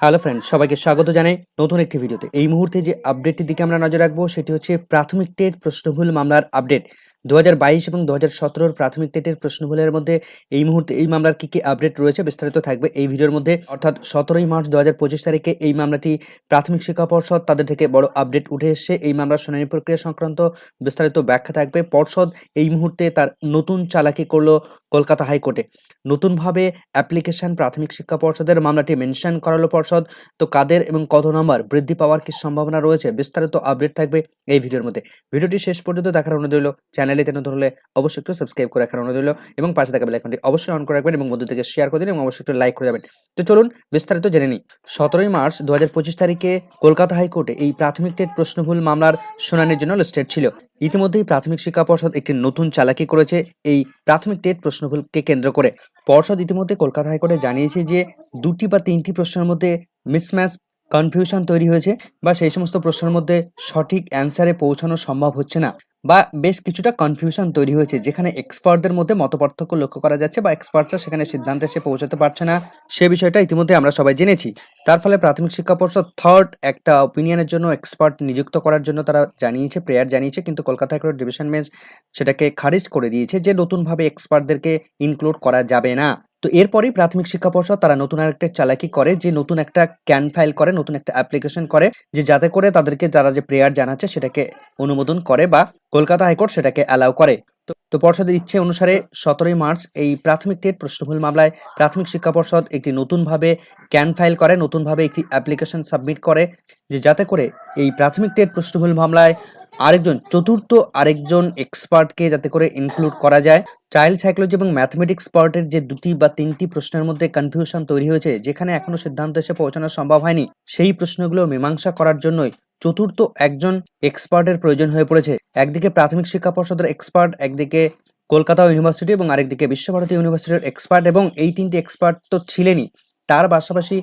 Hello friend সবাইকে স্বাগত জানাই নতুন একটি ভিডিওতে। এই মুহূর্তে যে আপডেটটির দিকে আমরা নজর রাখব, সেটি হচ্ছে প্রাথমিক টেট প্রশ্নভুল মামলার আপডেট দু এবং দু হাজার প্রাথমিক টেটের প্রশ্নভুলের মধ্যে এই মুহূর্তে এই মামলার কি কি আপডেট রয়েছে বিস্তারিত থাকবে এই ভিডিওর মধ্যে। অর্থাৎ সতেরোই মার্চ দু হাজার পঁচিশ তারিখে এই মামলাটি প্রাথমিক শিক্ষা পর্ষদ তাদের থেকে বড় আপডেট উঠে এসেছে। এই মামলার শুনানি প্রক্রিয়া সংক্রান্ত বিস্তারিত ব্যাখ্যা থাকবে। পর্ষদ এই মুহূর্তে তার নতুন চালাকি করল কলকাতা হাইকোর্টে। নতুনভাবে অ্যাপ্লিকেশন প্রাথমিক শিক্ষা পর্ষদের মামলাটি মেনশন করালো পর্ষদ। তো কাদের এবং কত নম্বর বৃদ্ধি পাওয়ার কি সম্ভাবনা রয়েছে বিস্তারিত আপডেট থাকবে এই ভিডিওর মধ্যে। ভিডিওটি শেষ পর্যন্ত দেখার অনুরোধ রইল চ্যানেলে নতুন হলে অবশ্যই একটু সাবস্ক্রাইব করে রাখার অনুরোধ রইল এবং পাশে থাকা বেলাইকনটি অবশ্যই অন করে রাখবেন এবং বন্ধু থেকে শেয়ার করে দিন এবং অবশ্যই একটু লাইক করে যাবেন। তো চলুন বিস্তারিত জেনে নিই। সতেরোই মার্চ দু হাজার পঁচিশ তারিখে কলকাতা হাইকোর্টে এই প্রাথমিক টেট প্রশ্নভুল মামলার শুনানির জন্য লিস্টেড ছিল। ইতিমধ্যেই প্রাথমিক শিক্ষা পর্ষদ একটি নতুন চালাকি করেছে এই প্রাথমিক টেট প্রশ্নভুলকে কেন্দ্র করে। পর্ষদ ইতিমধ্যে কলকাতা হাইকোর্টে জানিয়েছে যে দুটি বা তিনটি প্রশ্নের মধ্যে মিসম্যাচ কনফিউশন তৈরি হয়েছে বা সেই সমস্ত প্রশ্নের মধ্যে সঠিক অ্যান্সারে পৌঁছানো সম্ভব হচ্ছে না। বা বেশ কিছুটা কনফিউশন তৈরি হয়েছে, যেখানে এক্সপার্টদের মধ্যে মতপার্থক্য লক্ষ্য করা যাচ্ছে বা এক্সপার্টরা সেখানে সিদ্ধান্তে এসে পৌঁছাতে পারছে না। সে বিষয়টা ইতিমধ্যে আমরা সবাই জেনেছি। তার ফলে প্রাথমিক শিক্ষা পর্ষদ থার্ড একটা ওপিনিয়নের জন্য এক্সপার্ট নিযুক্ত করার জন্য তারা জানিয়েছে প্রেয়ার জানিয়েছে, কিন্তু কলকাতা হাইকোর্ট ডিভিশন বেঞ্চ সেটাকে খারিজ করে দিয়েছে যে নতুনভাবে এক্সপার্টদেরকে ইনক্লুড করা যাবে না। তো এরপরেই প্রাথমিক শিক্ষা পর্ষদ তারা নতুন আরেকটা চালাকি করে, যে নতুন একটা ক্যান ফাইল করে, নতুন একটা অ্যাপ্লিকেশন করে, যে যাতে করে তাদেরকে যারা যে প্রেয়ার জানাচ্ছে সেটাকে অনুমোদন করে বা কলকাতা হাইকোর্ট সেটাকে অ্যালাউ করে। তো পর্ষদের ইচ্ছে অনুসারে সতেরোই মার্চ এই প্রাথমিক টেট প্রশ্নভুল মামলায় প্রাথমিক শিক্ষা পর্ষদ একটি নতুনভাবে ক্যান ফাইল করে, নতুনভাবে একটি অ্যাপ্লিকেশন সাবমিট করে, যে যাতে করে এই প্রাথমিক টেট প্রশ্নভুল মামলায় আরেকজন, চতুর্থ আরেকজন এক্সপার্টকে যাতে করে ইনক্লুড করা যায়। চাইল্ড সাইকোলজি এবং ম্যাথমেটিক্স পার্টের যে দুটি বা তিনটি প্রশ্নের মধ্যে কনফিউশন তৈরি হয়েছে, যেখানে এখনও সিদ্ধান্ত এসে পৌঁছানো সম্ভব হয়নি, সেই প্রশ্নগুলো মীমাংসা করার জন্যই চতুর্থ একজন এক্সপার্টের প্রয়োজন হয়ে পড়েছে। একদিকে প্রাথমিক শিক্ষা পর্ষদের এক্সপার্ট একদিকে কলকাতা ইউনিভার্সিটি এবং আরেকদিকে বিশ্বভারতী ইউনিভার্সিটির এক্সপার্ট এবং এই তিনটি এক্সপার্ট তো ছিলেনই। তার পাশাপাশি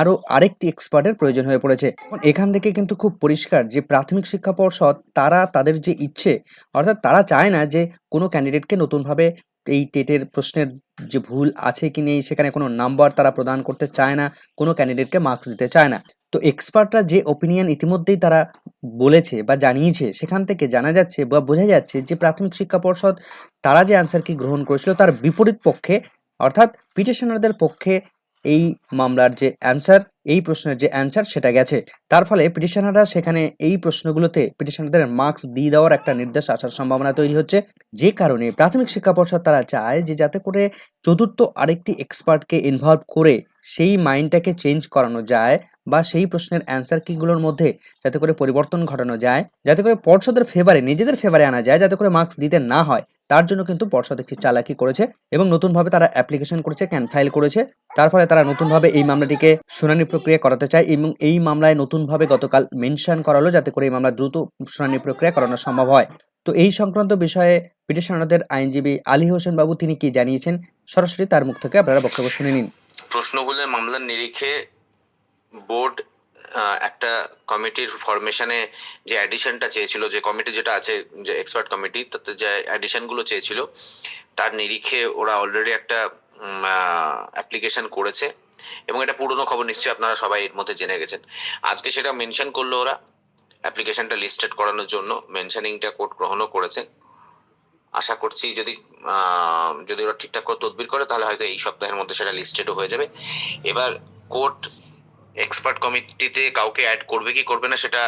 আরও আরেকটি এক্সপার্টের প্রয়োজন হয়ে পড়েছে। এখান থেকে কিন্তু খুব পরিষ্কার যে প্রাথমিক শিক্ষা পর্ষদ, তারা তাদের যে ইচ্ছে, অর্থাৎ তারা চায় না যে কোনো ক্যান্ডিডেটকে নতুনভাবে এই টেটের প্রশ্নের যে ভুল আছে কি নেই, সেখানে কোনো নাম্বার তারা প্রদান করতে চায় না, কোনো ক্যান্ডিডেটকে মার্কস দিতে চায় না। তো এক্সপার্টরা যে ওপিনিয়ন ইতিমধ্যেই তারা বলেছে বা জানিয়েছে, সেখান থেকে জানা যাচ্ছে বা বোঝা যাচ্ছে যে প্রাথমিক শিক্ষা পর্ষদ তারা যে অ্যান্সার কি গ্রহণ করেছিল তার বিপরীত পক্ষে, অর্থাৎ পিটিশনারদের পক্ষে এই মামলার যে অ্যান্সার এই প্রশ্নের যে অ্যান্সার সেটা গেছে। তার ফলে পিটিশনাররা সেখানে এই প্রশ্নগুলোতে পিটিশনারদের মার্কস দিয়ে দেওয়ার একটা নির্দেশ আসার সম্ভাবনা তৈরি হচ্ছে। যে কারণে প্রাথমিক শিক্ষা পর্ষদ তারা চায় যে যাতে করে চতুর্থ আরেকটি এক্সপার্টকে ইনভলভ করে সেই মাইন্ডটাকে চেঞ্জ করানো যায়। বা সেই প্রশ্নের অ্যান্সার কিগুলোর মধ্যে যাতে করে পরিবর্তন ঘটানো যায়, যাতে করে পর্ষদের ফেভারে নিজেদের ফেভারে আনা যায়, যাতে করে মার্কস দিতে না হয়, তার জন্য কিন্তু পর্ষদ একটি চালাকি করেছে এবং নতুনভাবে তারা অ্যাপ্লিকেশন করেছে ক্যান ফাইল করেছে। তার ফলে তারা নতুনভাবে এই মামলাটিকে শুনানি প্রক্রিয়া করাতে চায় এবং এই মামলায় নতুনভাবে গতকাল মেনশন করালো যাতে করে এই মামলা দ্রুত শুনানি প্রক্রিয়া করানো সম্ভব হয়। তো এই সংক্রান্ত বিষয়ে পিটিশনারদের আইনজীবী আলী হোসেন বাবু তিনি কি জানিয়েছেন? সরাসরি তার মুখ থেকে আপনারা বক্তব্য শুনে নিন। প্রশ্নগুলোর মামলার নিরিখে বোর্ড একটা কমিটির ফরমেশনে যে অ্যাডিশনটা চেয়েছিল, যে কমিটি যেটা আছে, যে এক্সপার্ট কমিটি তাতে যে অ্যাডিশনগুলো চেয়েছিল, তার নিরিখে ওরা অলরেডি একটা অ্যাপ্লিকেশন করেছে। এবং এটা পুরনো খবর, নিশ্চয়ই আপনারা সবাই এর মধ্যে জেনে গেছেন। আজকে সেটা মেনশন করল ওরা অ্যাপ্লিকেশনটা লিস্টেড করানোর জন্য মেনশনিংটা কোর্ট গ্রহণও করেছে। আশা করছি যদি যদি ওরা ঠিকঠাক করে তদবির করে, তাহলে হয়তো এই সপ্তাহের মধ্যে সেটা লিস্টেডও হয়ে যাবে। এবার কোর্ট এক্সপার্ট কমিটিতে কাউকে অ্যাড করবে কি করবে না সেটা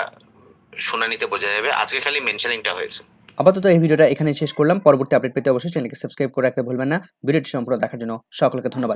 শুনানিতে বোঝা যাবে। আজকে খালি মেনশনিংটা হয়েছে। আপাতত এই ভিডিওটা এখানে শেষ করলাম। পরবর্তী আপডেট পেতে অবশ্যই চ্যানেলকে সাবস্ক্রাইব করে রাখতে ভুলবেন না। ভিডিওটি সম্পূর্ণ দেখার জন্য সকলকে ধন্যবাদ।